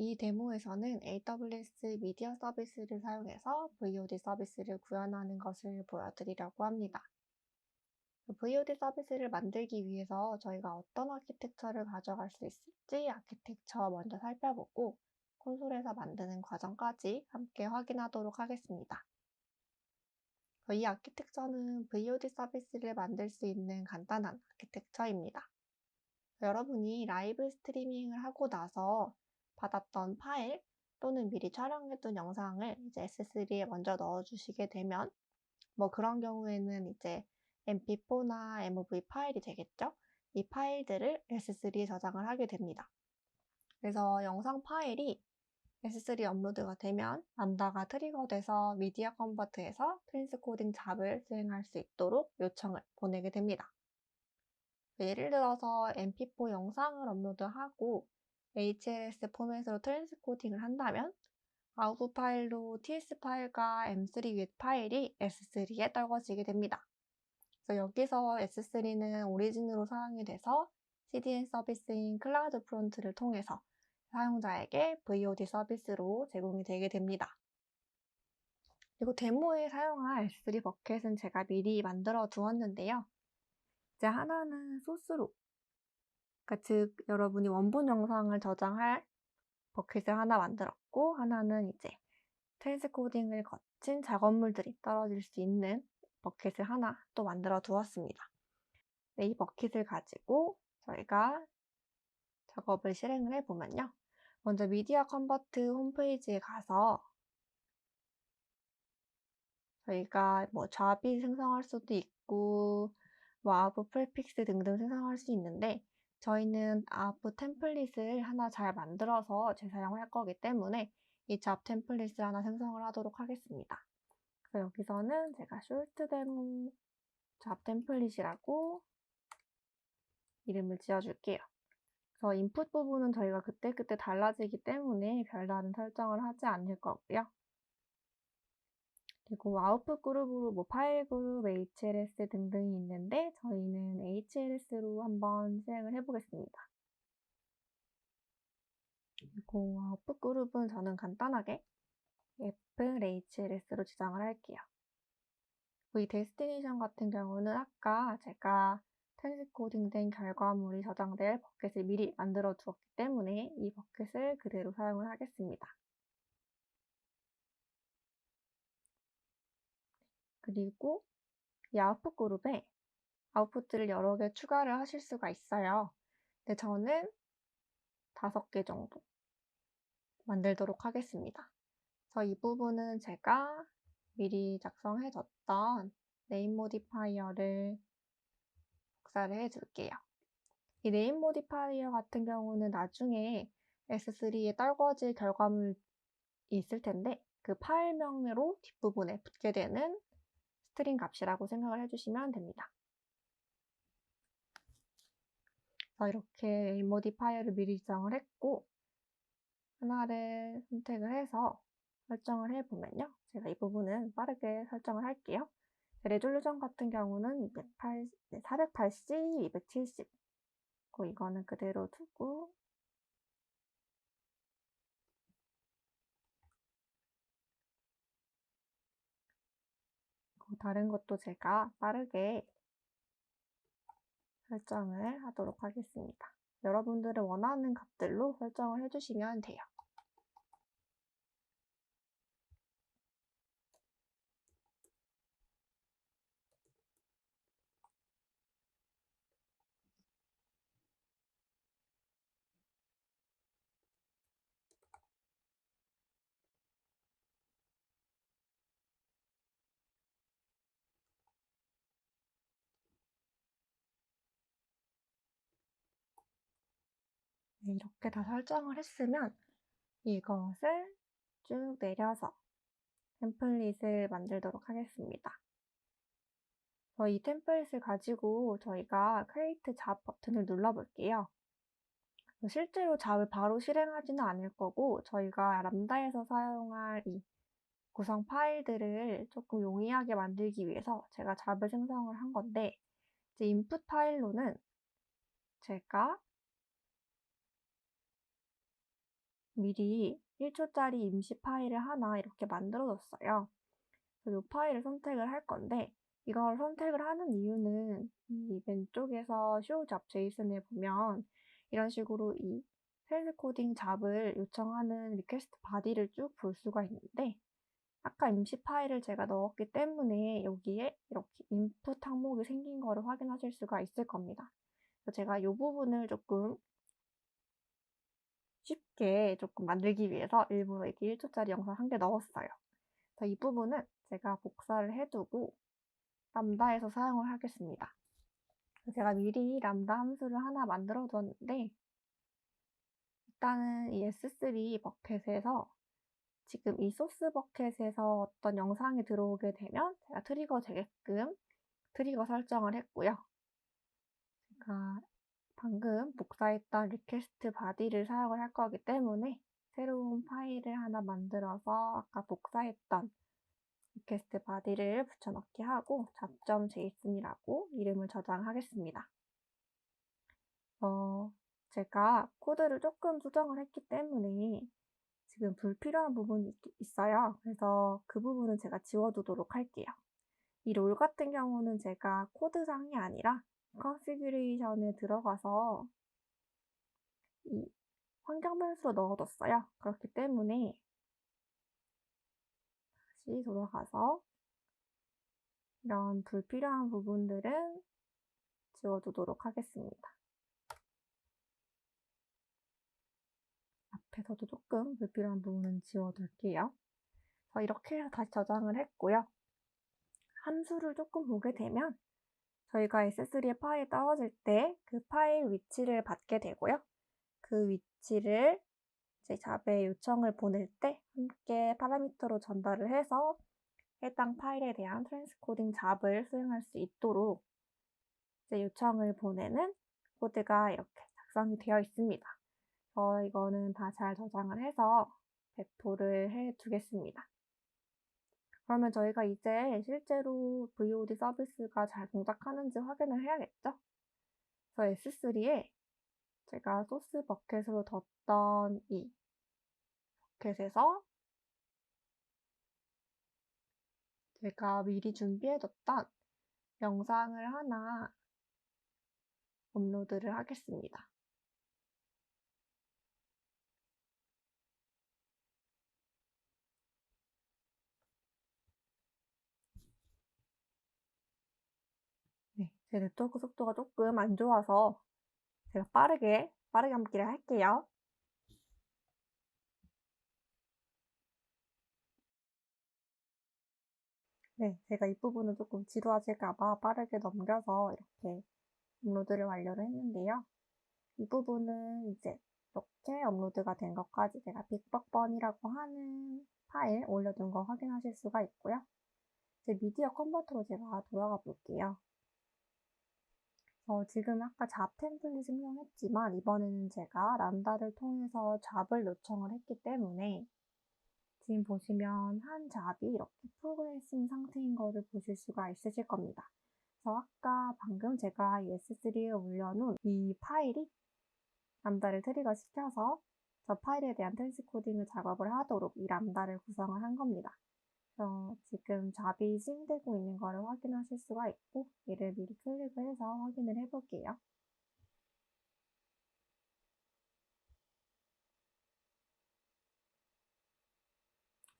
이 데모에서는 AWS 미디어 서비스를 사용해서 VOD 서비스를 구현하는 것을 보여드리려고 합니다. VOD 서비스를 만들기 위해서 저희가 어떤 아키텍처를 가져갈 수 있을지 아키텍처 먼저 살펴보고 콘솔에서 만드는 과정까지 함께 확인하도록 하겠습니다. 이 아키텍처는 VOD 서비스를 만들 수 있는 간단한 아키텍처입니다. 여러분이 라이브 스트리밍을 하고 나서 받았던 파일 또는 미리 촬영해둔 영상을 이제 S3에 먼저 넣어주시게 되면 뭐 그런 경우에는 이제 mp4나 mv 파일이 되겠죠? 이 파일들을 S3에 저장을 하게 됩니다. 그래서 영상 파일이 S3 업로드가 되면 람다가 트리거돼서 미디어 컨버트에서 트랜스코딩 잡을 수행할 수 있도록 요청을 보내게 됩니다. 예를 들어서 mp4 영상을 업로드하고 HLS 포맷으로 트랜스코딩을 한다면 아웃풋 파일로 TS 파일과 M3 윗 파일이 S3에 떨궈지게 됩니다. 그래서 여기서 S3는 오리진으로 사용이 돼서 CDN 서비스인 클라우드 프론트를 통해서 사용자에게 VOD 서비스로 제공이 되게 됩니다. 그리고 데모에 사용할 S3 버켓은 제가 미리 만들어 두었는데요. 이제 하나는 소스로, 그러니까 즉 여러분이 원본 영상을 저장할 버켓을 하나 만들었고 하나는 이제 트랜스 코딩을 거친 작업물들이 떨어질 수 있는 버켓을 하나 또 만들어 두었습니다. 네, 이 버킷을 가지고 저희가 작업을 실행을 해보면요. 먼저 미디어 컨버트 홈페이지에 가서 저희가 뭐 좌비 생성할 수도 있고 뭐 아부 프리픽스 등등 생성할 수 있는데 저희는 아부 템플릿을 하나 잘 만들어서 재사용할 거기 때문에 이 잡 템플릿을 하나 생성을 하도록 하겠습니다. 그래서 여기서는 제가 short demo 잡 템플릿이라고 이름을 지어줄게요. 그래서 인풋 부분은 저희가 그때그때 달라지기 때문에 별다른 설정을 하지 않을 거고요. 그리고 아웃풋 그룹으로 뭐 파일 그룹, HLS 등등이 있는데 저희는 HLS로 한번 실행을 해보겠습니다. 그리고 아웃풋 그룹은 저는 간단하게 F HLS로 지정을 할게요. 이 데스티네이션 같은 경우는 아까 제가 트랜스코딩 된 결과물이 저장될 버켓을 미리 만들어 두었기 때문에 이 버켓을 그대로 사용을 하겠습니다. 그리고 이 아웃풋 그룹에 아웃풋들을 여러 개 추가를 하실 수가 있어요. 근데 저는 다섯 개 정도 만들도록 하겠습니다. 그래서 이 부분은 제가 미리 작성해뒀던 네임 모디파이어를 복사를 해줄게요. 이 네임 모디파이어 같은 경우는 나중에 S3에 떨궈질 결과물이 있을 텐데 그 파일명으로 뒷부분에 붙게 되는 스트링 값이라고 생각을 해주시면 됩니다. 이렇게 네임 모디파이어를 미리 지정을 했고 하나를 선택을 해서 설정을 해보면요. 제가 이 부분은 빠르게 설정을 할게요. 레졸루션 같은 경우는 208, 480, 270. 이거는 그대로 두고 다른 것도 제가 빠르게 설정을 하도록 하겠습니다. 여러분들의 원하는 값들로 설정을 해주시면 돼요. 네, 이렇게 다 설정을 했으면 이것을 쭉 내려서 템플릿을 만들도록 하겠습니다. 이 템플릿을 가지고 저희가 크리에이트 잡 버튼을 눌러볼게요. 실제로 잡을 바로 실행하지는 않을 거고 저희가 람다에서 사용할 이 구성 파일들을 조금 용이하게 만들기 위해서 제가 잡을 생성을 한 건데 이제 인풋 파일로는 제가 미리 1초짜리 임시 파일을 하나 이렇게 만들어 뒀어요. 이 파일을 선택을 할 건데 이걸 선택을 하는 이유는 이 왼쪽에서 show job JSON에 보면 이런 식으로 이 헬스 코딩 잡을 요청하는 리퀘스트 바디를 쭉 볼 수가 있는데 아까 임시 파일을 제가 넣었기 때문에 여기에 이렇게 인풋 항목이 생긴 거를 확인하실 수가 있을 겁니다. 제가 이 부분을 조금 쉽게 조금 만들기 위해서 일부러 이렇게 1초짜리 영상 한 개 넣었어요. 이 부분은 제가 복사를 해두고 람다에서 사용을 하겠습니다. 제가 미리 람다 함수를 하나 만들어 뒀는데 일단은 이 S3 버켓에서 지금 이 소스 버켓에서 어떤 영상이 들어오게 되면 제가 트리거 되게끔 트리거 설정을 했고요. 제가 방금 복사했던 리퀘스트 바디를 사용을 할 거기 때문에 새로운 파일을 하나 만들어서 아까 복사했던 리퀘스트 바디를 붙여넣기 하고 잡점.json이라고 이름을 저장하겠습니다. 어, 제가 코드를 조금 수정을 했기 때문에 지금 불필요한 부분이 있어요. 그래서 그 부분은 제가 지워두도록 할게요. 이 롤 같은 경우는 제가 코드상이 아니라 컨피규레이션에 들어가서 이 환경 변수로 넣어뒀어요. 그렇기 때문에 다시 돌아가서 이런 불필요한 부분들은 지워두도록 하겠습니다. 앞에서도 조금 불필요한 부분은 지워둘게요. 이렇게 다시 저장을 했고요. 함수를 조금 보게 되면 저희가 S3의 파일이 떨어질 때 그 파일 위치를 받게 되고요. 그 위치를 제 잡에 요청을 보낼 때 함께 파라미터로 전달을 해서 해당 파일에 대한 트랜스코딩 잡을 수행할 수 있도록 이제 요청을 보내는 코드가 이렇게 작성이 되어 있습니다. 어, 이거는 다 잘 저장을 해서 배포를 해 두겠습니다. 그러면 저희가 이제 실제로 VOD 서비스가 잘 동작하는지 확인을 해야겠죠? 그래서 S3에 제가 소스 버켓으로 뒀던 이 버켓에서 제가 미리 준비해뒀던 영상을 하나 업로드를 하겠습니다. 네, 제 네트워크 속도가 조금 안 좋아서 제가 빠르게, 빠르게 함기를 할게요. 네, 제가 이 부분은 조금 지루하실까봐 빠르게 넘겨서 이렇게 업로드를 완료를 했는데요. 이 부분은 이제 이렇게 업로드가 된 것까지 제가 빅벅번이라고 하는 파일 올려둔 거 확인하실 수가 있고요. 이제 미디어 컨버터로 제가 돌아가 볼게요. 어, 지금 아까 잡 템플릿 생성했지만 이번에는 제가 람다를 통해서 잡을 요청을 했기 때문에 지금 보시면 한 잡이 이렇게 프로그레싱 상태인 거를 보실 수가 있으실 겁니다. 그래서 아까 방금 제가 S3에 올려놓은 이 파일이 람다를 트리거 시켜서 저 파일에 대한 텔스 코딩을 작업을 하도록 이 람다를 구성을 한 겁니다. 그래서 지금 잡이 싱되고 있는 거를 확인하실 수가 있고 얘를 미리 클릭을 해서 확인을 해볼게요.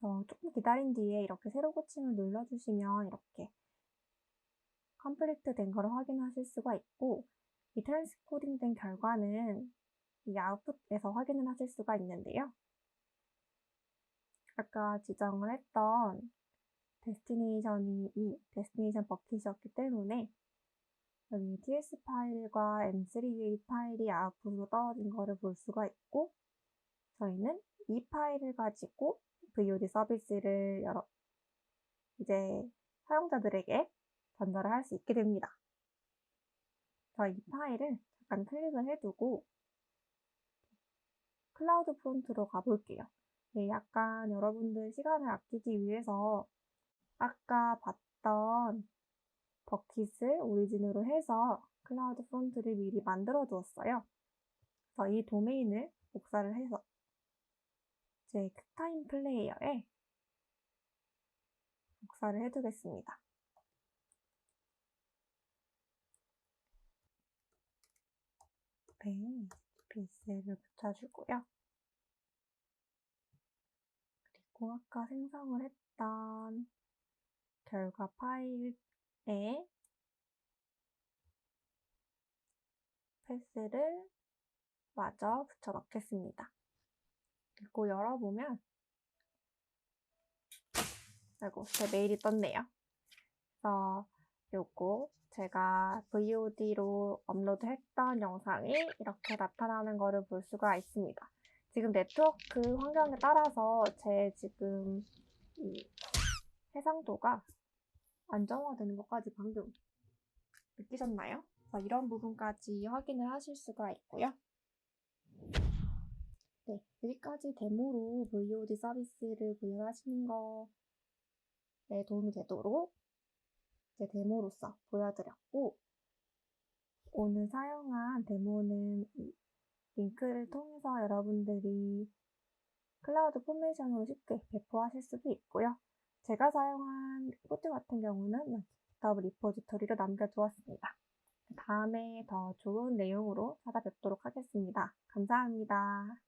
어, 조금 기다린 뒤에 이렇게 세로 고침을 눌러주시면 이렇게 컴플리트 된 거를 확인하실 수가 있고 이 트랜스코딩 된 결과는 이 아웃풋에서 확인을 하실 수가 있는데요. 아까 지정을 했던 데스티네이션이 이 데스티네이션 버킷이었기 때문에 여기 TS 파일과 M3A 파일이 아웃풋으로 떨어진 거를 볼 수가 있고 저희는 이 파일을 가지고 VOD 서비스를 여러 이제 사용자들에게 전달을 할 수 있게 됩니다. 이 파일을 잠깐 클릭을 해두고 클라우드 프론트로 가볼게요. 네, 약간 여러분들 시간을 아끼기 위해서 아까 봤던 버킷을 오리진으로 해서 클라우드 프론트를 미리 만들어 두었어요. 그래서 이 도메인을 복사를 해서 이제 큐타임 플레이어에 복사를 해두겠습니다. 네, BS를 붙여주고요. 아까 생성을 했던 결과 파일에 패스를 마저 붙여 넣겠습니다. 그리고 열어보면 아이고 제 메일이 떴네요. 그래서 요거 제가 VOD로 업로드했던 영상이 이렇게 나타나는 것을 볼 수가 있습니다. 지금 네트워크 환경에 따라서 제 지금 이 해상도가 안정화되는 것까지 방금 느끼셨나요? 그래서 이런 부분까지 확인을 하실 수가 있고요. 네, 여기까지 데모로 VOD 서비스를 구현하시는 거에 도움이 되도록 제 데모로서 보여드렸고 오늘 사용한 데모는 이 링크를 통해서 여러분들이 클라우드 포메이션으로 쉽게 배포하실 수도 있고요. 제가 사용한 코드 같은 경우는 여기 더블 리포지토리로 남겨두었습니다. 다음에 더 좋은 내용으로 찾아뵙도록 하겠습니다. 감사합니다.